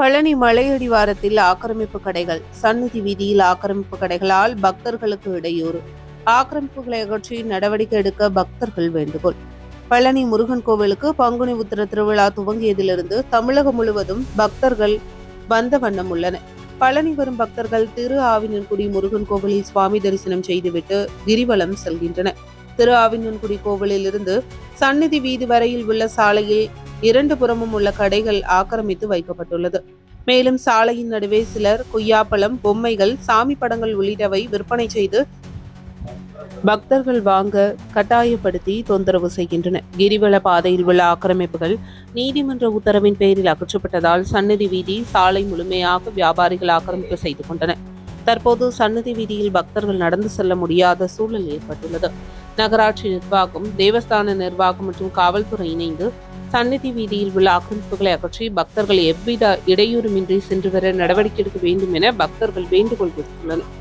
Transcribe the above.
பழனி மலையடிவாரத்தில் ஆக்கிரமிப்பு கடைகள் சந்நிதி வீதியில் ஆக்கிரமிப்பு கடைகளால் பக்தர்களுக்கு இடையூறு. ஆக்கிரமிப்புகளை அகற்றி நடவடிக்கை எடுக்க பக்தர்கள் வேண்டுகோள். பழனி முருகன் கோவிலுக்கு பங்குனி உத்திர திருவிழா துவங்கியதிலிருந்து தமிழகம் முழுவதும் பக்தர்கள் வந்த வண்ணம் உள்ளன. பழனி வரும் பக்தர்கள் திரு ஆவினன்குடி முருகன் கோவிலில் சுவாமி தரிசனம் செய்துவிட்டு கிரிவலம் செல்கின்றனர். திரு ஆவினன்குடி கோவிலில் இருந்து சந்நிதி வீதி வரையில் உள்ள சாலையில் இரண்டு புறமும் உள்ள கடைகள் ஆக்கிரமித்து வைக்கப்பட்டுள்ளது. மேலும் சாலையின் நடுவே சிலர் கொய்யாப்பழம் பொம்மைகள் சாமி படங்கள் உள்ளிட்டவை விற்பனை செய்து பக்தர்கள் வாங்க கட்டாயப்படுத்தி தொந்தரவு செய்கின்றனர். கிரிவல பாதையில் உள்ள ஆக்கிரமிப்புகள் நீதிமன்ற உத்தரவின் பேரில் அகற்றப்பட்டதால் சந்நிதி வீதி சாலை முழுமையாக வியாபாரிகள் ஆக்கிரமிப்பு செய்து கொண்டனர். தற்போது சந்நிதி வீதியில் பக்தர்கள் நடந்து செல்ல முடியாத சூழல் ஏற்பட்டுள்ளது. நகராட்சி நிர்வாகம் தேவஸ்தான நிர்வாகம் மற்றும் காவல்துறை இணைந்து சந்நிதி வீதியில் உள்ள ஆக்கிரமிப்புகளை அகற்றி பக்தர்கள் எவ்வித இடையூறுமின்றி சென்று வர நடவடிக்கை எடுக்க வேண்டும் என பக்தர்கள் வேண்டுகோள் விடுத்துள்ளனர்.